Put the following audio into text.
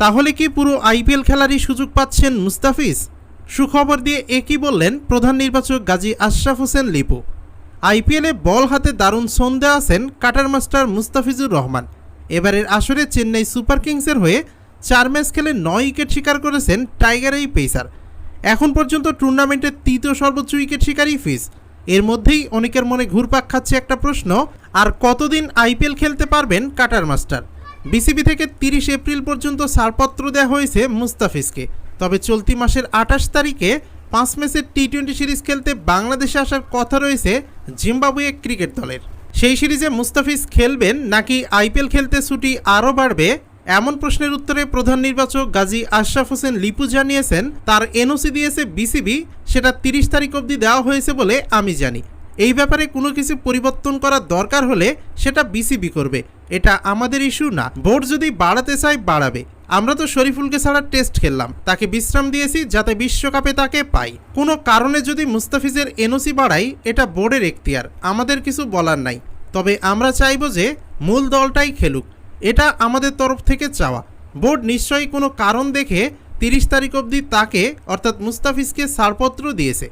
তাহলে কি পুরো আইপিএল খেলারই সুযোগ পাচ্ছেন মুস্তাফিজ? সুখবর দিয়ে একই বললেন প্রধান নির্বাচক গাজী আশরাফ হোসেন লিপু। আইপিএলে বল হাতে দারুণ সন্ধে আছেন কাটার মাস্টার মুস্তাফিজুর রহমান। এবারের আসরে চেন্নাই সুপার কিংসের হয়ে চার ম্যাচ খেলে নয় উইকেট শিকার করেছেন টাইগার এই পেসার। এখন পর্যন্ত টুর্নামেন্টের তৃতীয় সর্বোচ্চ উইকেট শিকারী ফিস এর মধ্যেই অনেকের মনে ঘুরপাক খাচ্ছে একটা প্রশ্ন, আর কতদিন আইপিএল খেলতে পারবেন কাটার মাস্টার? বিসিবি থেকে তিরিশ এপ্রিল পর্যন্ত ছাড়পত্র দেওয়া হয়েছে মুস্তাফিজকে। তবে চলতি মাসের আঠাশ তারিখে পাঁচ ম্যাচের টি টোয়েন্টি সিরিজ খেলতে বাংলাদেশে আসার কথা রয়েছে জিম্বাবুয়ে ক্রিকেট দলের। সেই সিরিজে মুস্তাফিজ খেলবেন নাকি আইপিএল খেলতে ছুটি আরও বাড়বে, এমন প্রশ্নের উত্তরে প্রধান নির্বাচক গাজী আশরাফ হোসেন লিপু জানিয়েছেন, তার এনওসি দিয়েছে বিসিবি, সেটা তিরিশ তারিখ অবধি দেওয়া হয়েছে বলে আমি জানি। এই ব্যাপারে কোনো কিছু পরিবর্তন করার দরকার হলে সেটা বিসিবি করবে। এটা আমাদের ইস্যু না। বোর্ড যদি বাড়াতে চায়, বাড়াবে। আমরা তো শরীফুলকে ছাড়া টেস্ট খেললাম। তাকে বিশ্রাম দিয়েছি যাতে বিশ্বকাপে তাকে পাই। কোনো কারণে যদি মুস্তাফিজের এনওসি বাড়াই, এটা বোর্ডের এখতিয়ার। আমাদের কিছু বলার নাই। তবে আমরা চাইব যে মূল দলটাই খেলুক। এটা আমাদের তরফ থেকে চাওয়া। বোর্ড নিশ্চয়ই কোনো কারণ দেখে তিরিশ তারিখ অবধি তাকে, অর্থাৎ মুস্তাফিজকে ছাড়পত্র দিয়েছে।